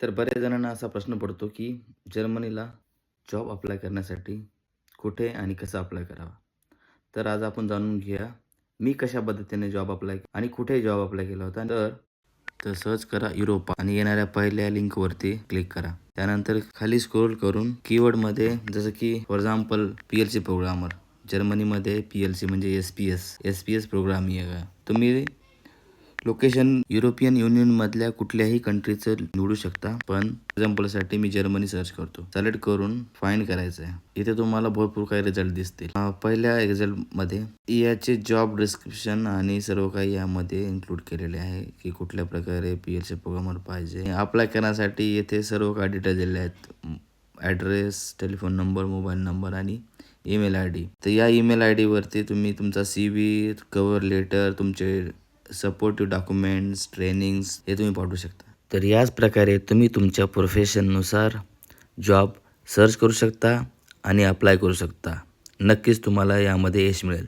तर बऱ्याच जणांना असा प्रश्न पडतो की जर्मनीला जॉब अप्लाय करण्यासाठी कुठे आणि कसं अप्लाय करावा? तर आज आपण जाणून घेऊया मी कशा पद्धतीने जॉब अप्लाय आणि कुठे जॉब अप्लाय केला होता? तर तर सर्च करा युरोपा आणि येणाऱ्या पहिल्या लिंकवरती क्लिक करा. त्यानंतर खाली स्क्रोल करून कीवर्डमध्ये जसं की for example P L C programmer जर्मनीमध्ये पी एल सी म्हणजे S P S S P S program तुम्ही लोकेशन युरोपियन युनियन मधल्या कुठल्याही कंट्रीचं निवडू शकता पण एक्झाम्पलसाठी मी जर्मनी सर्च करतो. सिलेक्ट करून फाईंड करायचं आहे इथे तुम्हाला भरपूर काही रिझल्ट दिसतील. पहिल्या एक्झाम्पलमध्ये याचे जॉब डिस्क्रिप्शन आणि सर्व काही यामध्ये इन्क्लूड केलेले आहे की कुठल्या प्रकारे पी एल सी प्रोग्रामर पाहिजे. अप्लाय करण्यासाठी येथे सर्व काही डिटेल दिले आहेत. Address telephone number mobile number आणि ईमेल आय डी तर या ईमेल आय डीवरती तुम्ही तुमचा सी व्ही कवर लेटर तुमचे सपोर्टिव्ह डॉक्युमेंट्स ट्रेनिंग्स हे तुम्ही पाठवू शकता. तर याच प्रकारे तुम्ही तुमच्या प्रोफेशननुसार जॉब सर्च करू शकता आणि अप्लाय करू शकता. नक्कीच तुम्हाला यामध्ये यश मिळेल.